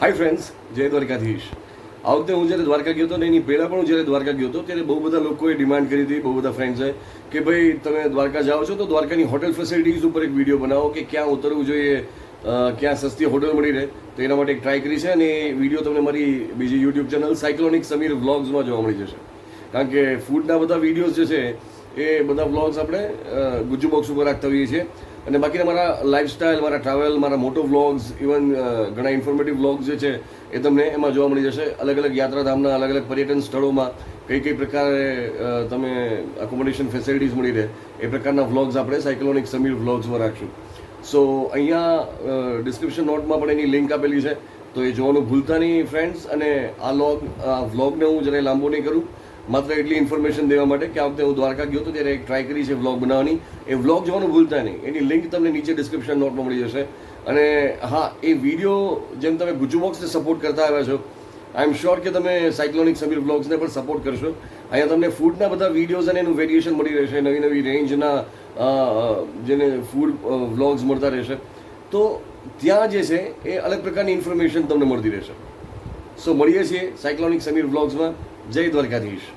Hi friends જય દ્વારકાધીશ. આ વખતે હું જ્યારે દ્વારકા ગયો હતો ને એની પહેલાં પણ હું જ્યારે દ્વારકા ગયો હતો, ત્યારે બહુ બધા લોકોએ ડિમાન્ડ કરી હતી, બહુ બધા ફ્રેન્ડ્સે કે ભાઈ તમે દ્વારકા જાઓ છો તો દ્વારકાની હોટેલ ફેસિલિટીઝ ઉપર એક વીડિયો બનાવો કે ક્યાં ઉતરવું જોઈએ ક્યાં સસ્તી હોટેલ મળી રહે. તો એના માટે એક ટ્રાય કરી છે અને એ વીડિયો તમને મારી બીજી યુટ્યુબ ચેનલ સાયક્લોનિક સમીર વ્લોગ્સમાં જોવા મળી જશે. કારણ કે ફૂડના બધા વિડીયોઝ જે છે, એ બધા વ્લોગ્સ આપણે ગુજ્જુ બોક્સ ઉપર રાખતા હોઈએ છીએ. અને બાકીના મારા લાઇફસ્ટાઇલ મારા ટ્રાવેલ મારા મોટો વ્લોગ્સ ઇવન ઘણા ઇન્ફોર્મેટિવ વ્લોગ્સ જે છે, એ તમને એમાં જોવા મળી જશે. અલગ અલગ યાત્રાધામના અલગ અલગ પર્યટન સ્થળોમાં કઈ કઈ પ્રકારે તમે અકોમોડેશન ફેસિલિટીઝ મળી રહે, એ પ્રકારના વ્લોગ્સ આપણે સાયક્લોનિક સમીર વ્લોગ્સમાં રાખશું. સો અહીંયા ડિસ્ક્રિપ્શન નોટમાં પણ એની લિંક આપેલી છે. તો એ જોવાનું ભૂલતા નહીં ફ્રેન્ડ્સ અને આ લોગ આ વ્લોગને હું જરાય લાંબો નહીં કરું. માત્ર એટલી ઇન્ફોર્મેશન દેવા માટે કે આ વખતે હું દ્વારકા ગયો હતો ત્યારે એક ટ્રાય કરી છે વ્લોગ બનાવવાની. એ વ્લોગ જોવાનું ભૂલતા નહીં. એની લિંક તમને નીચે ડિસ્ક્રિપ્શન નોટમાં મળી જશે. અને હા, એ વીડિયો જેમ તમે ગુજુ બોક્સને સપોર્ટ કરતા આવ્યા છો આઈ એમ શ્યોર કે તમે સાયક્લોનિક સમીર વ્લોગ્સને પણ સપોર્ટ કરશો. અહીંયા તમને ફૂડના બધા વિડીયોઝ અને એનું વેરિએશન મળી રહેશે, નવી નવી રેન્જના જેને ફૂડ વ્લોગ્સ મળતા રહેશે. તો ત્યાં જે છે, એ અલગ પ્રકારની ઇન્ફોર્મેશન તમને મળતી રહેશે. સો મળીએ છીએ સાયક્લોનિક સમીર બ્લોગ્સમાં જય દ્વારકાધીશ.